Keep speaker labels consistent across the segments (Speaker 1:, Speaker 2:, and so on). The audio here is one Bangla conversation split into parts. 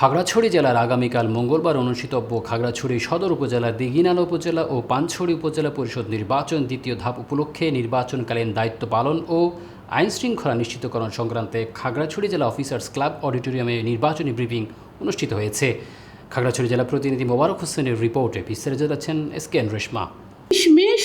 Speaker 1: খাগড়াছড়ি জেলার আগামীকাল মঙ্গলবার অনুষ্ঠিতব্য খাগড়াছড়ি সদর উপজেলার দিঘিনালা উপজেলা ও পানছড়ি উপজেলা পরিষদ নির্বাচন দ্বিতীয় ধাপ উপলক্ষে নির্বাচনকালীন দায়িত্ব পালন ও আইন শৃঙ্খলা নিশ্চিতকরণ সংক্রান্তে খাগড়াছড়ি জেলা অফিসার্স ক্লাব অডিটোরিয়ামে নির্বাচনী ব্রিফিং অনুষ্ঠিত হয়েছে। খাগড়াছড়ি জেলা প্রতিনিধি মোবারক হোসেনের রিপোর্টে বিস্তারিত যাচ্ছেন এস কে রেশমা।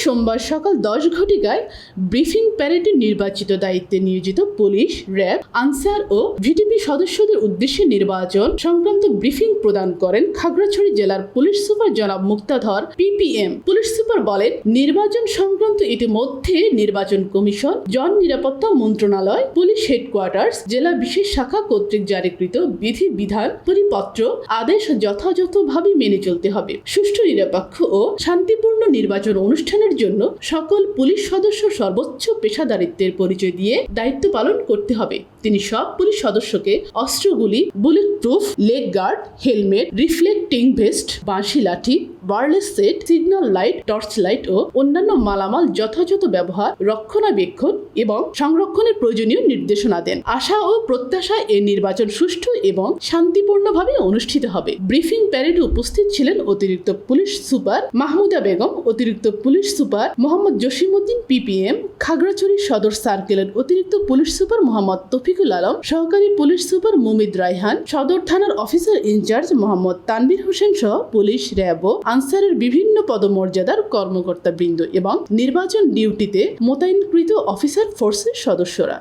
Speaker 2: সোমবার সকাল দশ ঘটিকায় ব্রিফিং প্যারেডে নির্বাচিত দায়িত্বে নিয়োজিত পুলিশ, র্যাব, আনসার ও ভিডিপি সদস্যদের উদ্দেশ্যে নির্বাচন সংক্রান্ত ব্রিফিং প্রদান করেন খাগড়াছড়ি জেলার পুলিশ সুপার জনাব মুক্তাধর, পিপিএম। পুলিশ সুপার বলেন, নির্বাচন সংক্রান্ত ইতিমধ্যে নির্বাচন কমিশন, জন নিরাপত্তা মন্ত্রণালয়, পুলিশ হেডকোয়ার্টার্স, জেলা বিশেষ শাখা কর্তৃক জারিকৃত বিধি, বিধান, পরিপত্র, আদেশ যথাযথভাবে মেনে চলতে হবে। সুষ্ঠু, নিরপেক্ষ ও শান্তিপূর্ণ নির্বাচন অনুষ্ঠানের জন্য সকল পুলিশ সদস্য সর্বোচ্চ পেশাদারিত্বের পরিচয় দিয়ে দায়িত্ব পালন করতে হবে। তিনি সব পুলিশ সদস্যকে অস্ত্রগুলি bullet proof leg guard helmet reflecting vest বাঁশি লাঠি wireless set signal light torch light ও অন্যান্য মালামাল যথাযথ ব্যবহার, রক্ষণাবেক্ষণ এবং সংরক্ষণের প্রয়োজনীয় নির্দেশনা দেন। আশা ও প্রত্যাশা এই নির্বাচন সুষ্ঠু এবং শান্তিপূর্ণভাবে অনুষ্ঠিত হবে। ব্রিফিং প্যারেডে উপস্থিত ছিলেন অতিরিক্ত পুলিশ সুপার মাহমুদা বেগম, অতিরিক্ত police super Mohammad Jasimuddin PPM Khagrachari সদর সার্কেলের অতিরিক্ত পুলিশ সুপার মোহাম্মদ তফিকুল আলম, সহকারী পুলিশ সুপার মুমিদ রায়হান, সদর থানার officer in charge Mohammad Tanvir Hossain সহ পুলিশ, র্যাব ও আনসারের বিভিন্ন পদমর্যাদার কর্মকর্তাবৃন্দ এবং নির্বাচন ডিউটিতে মোতায়েনকৃত অফিসার ফোর্সের সদস্যরা।